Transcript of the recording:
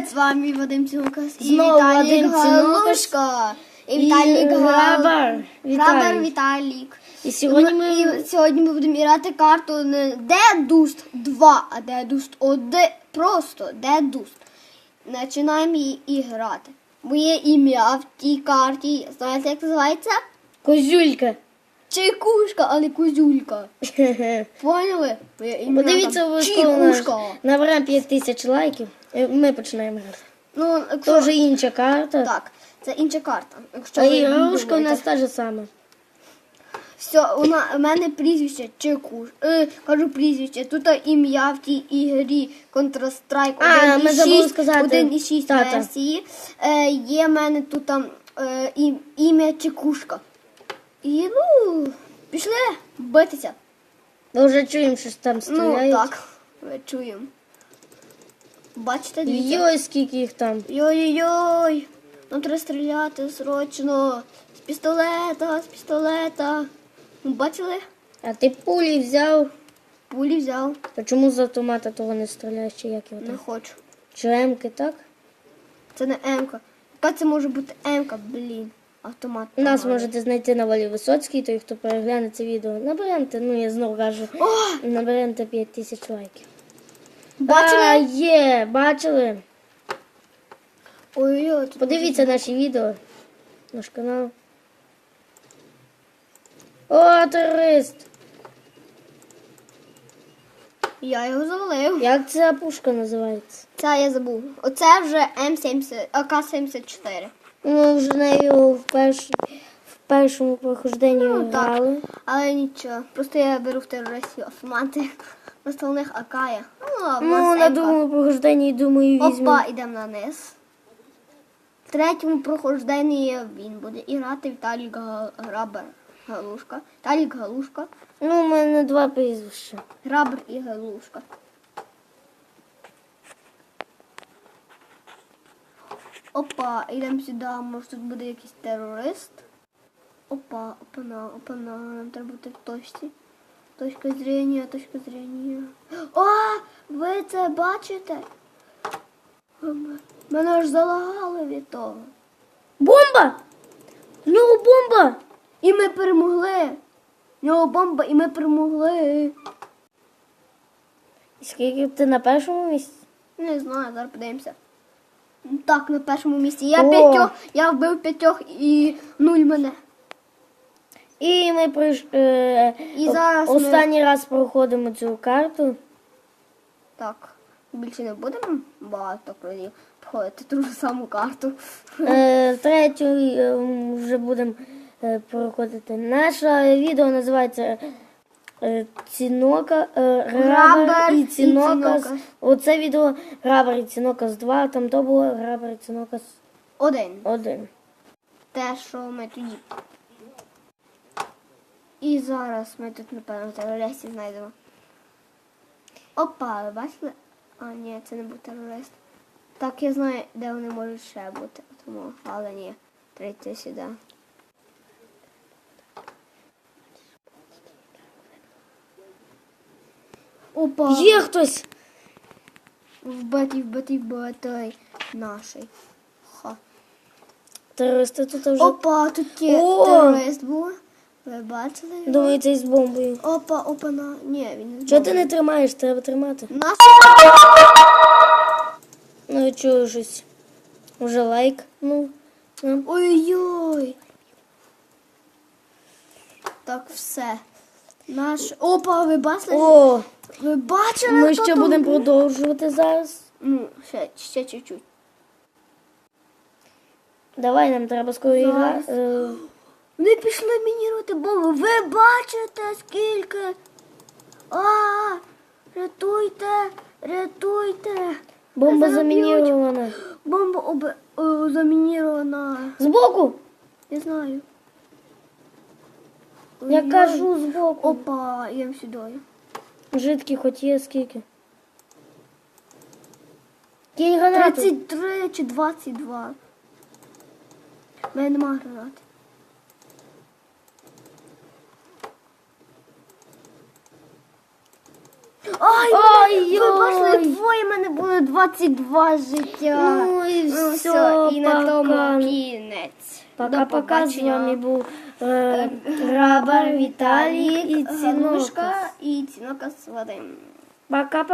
Привіт, з вами Вадим Цілкас і Знову Вадим. Галушка. І Віталік Грабар Грабар. Віталік. І сьогодні ми І сьогодні ми будемо грати карту не де дуст 2, а де дуст 1. Просто де дуст. Починаємо її і грати. Моє ім'я в тій карті. Знаєте, як називається? козюлька. Чайкушка, а не козюлька. Поняли? Подивіться обов'язково. Наберемо 5 тисяч лайків. і Ми починаємо грати. Ну, Це якщо... вже інша карта. Так, це інша карта. Якщо А ігрушка у нас та ж сама. Все, у, мене прізвище Чекуш. Е, кажу прізвище. Тут ім'я в тій ігрі Counter-Strike А, ми забули 1.6 сказати. 1.6 Та-та. версії. Е, є в мене тут там е, ім'я Чекушка. І ну, пішли битися. Ми вже чуємо, що там Ну, так, ми чуємо. Бачите, дивіться. Йой, скільки їх там. Йой-йой, нам треба стріляти срочно. З пістолета, з пістолета. Ну, Бачили? А ти пулі взяв. Пулі взяв. То чому з автомата того не стріляєш, чи як його Не там? хочу. Чи М-ки, так? Це не М-ка. Яка це може бути М-ка, блін. Автомат. Нас можете знайти на Валі Висоцький, той, хто перегляне це відео. Наберете, ну я знову кажу, О! наберете 5 тисяч лайків. А, Бачили? є, бачили. Ой-ой, тут Подивіться наші відео, наш канал. О, терорист! Я його завалив. Як ця пушка називається? Це я забув. Оце вже М70, АК-74. Ми вже нею в, перш... в першому прохожденні Ну, так. Але нічого. Просто я беру в терористів автомати. Просто у них АК є. Ну, Ну, на другому прохожденні, думаю, візьмемо. Опа, йдемо на низ. В третьому прохожденні він буде грати Віталік Га- Грабер Галушка. Віталік Галушка. Ну, у мене два прізвища. Грабер і Галушка. Опа, йдемо сюди, може тут буде якийсь терорист. Опа, опана, опана, нам треба бути в точці. Точка зрення, точка зрення. О, ви це бачите? Мене аж залагало від того. Бомба! Ну, бомба! І ми перемогли. В нього бомба, і ми перемогли. І Скільки ти на першому місці? Не знаю, зараз подивимося. Так, на першому місці. Я О! п'ятьох, я вбив п'ятьох і нуль мене. І ми прийш... е... І зараз ми- останній раз проходимо цю карту. Так, більше не будемо багато разів проходити ту ж саму карту. Е, третю е, вже будемо е, проходити. Наше відео називається Цінока, е, Грабер Грабер і і Цінокас. Оце відео Грабер і Цінокас 2, там то було Грабер і Цінокас Один. 1. Те, що ми тоді. І зараз ми тут, напевно, терористів знайдемо. Опа, ви бачили? А, ні, це не був терорист. Так, я знаю, де вони можуть ще бути. Тому, але ні, трійте сюди. Опа! Є хтось! Вбитий, вбитий, вбитий наший. Ха. Терористи тут вже. Опа, тут є О! терорист був. Ви бачили? його? Думаю, цей з бомбою. Опа, опа, на. Ні, він не Чого ти не тримаєш? Треба тримати. Наш... Ну, чого щось. Уже лайк. Ну. ну. Ой-ой. Так, все. Наш. Опа, ви бачили? О! Ви бачили? Ми ще там будемо продовжувати зараз. Ну, ще, ще чуть-чуть. Давай, нам треба скоро грати. Е, Вони пішли мінірувати бомбу. Ви бачите, скільки? А, рятуйте, рятуйте. Бомба замінірована. Бомба об... о, замінірована. Збоку! Я знаю. Я кажу збоку. Опа, я сюди. Жидкі хоч є скільки. Гранату. 33 чи 22. У мене нема гранати. Ой, Ой-ой. ви бачили, двоє в мене було 22 життя. Ну і Ну, все, і на тому кінець. До Пока-пока, з вами був е, Грабар Віталій і Цінока. І Цінока з Вадим. Пока.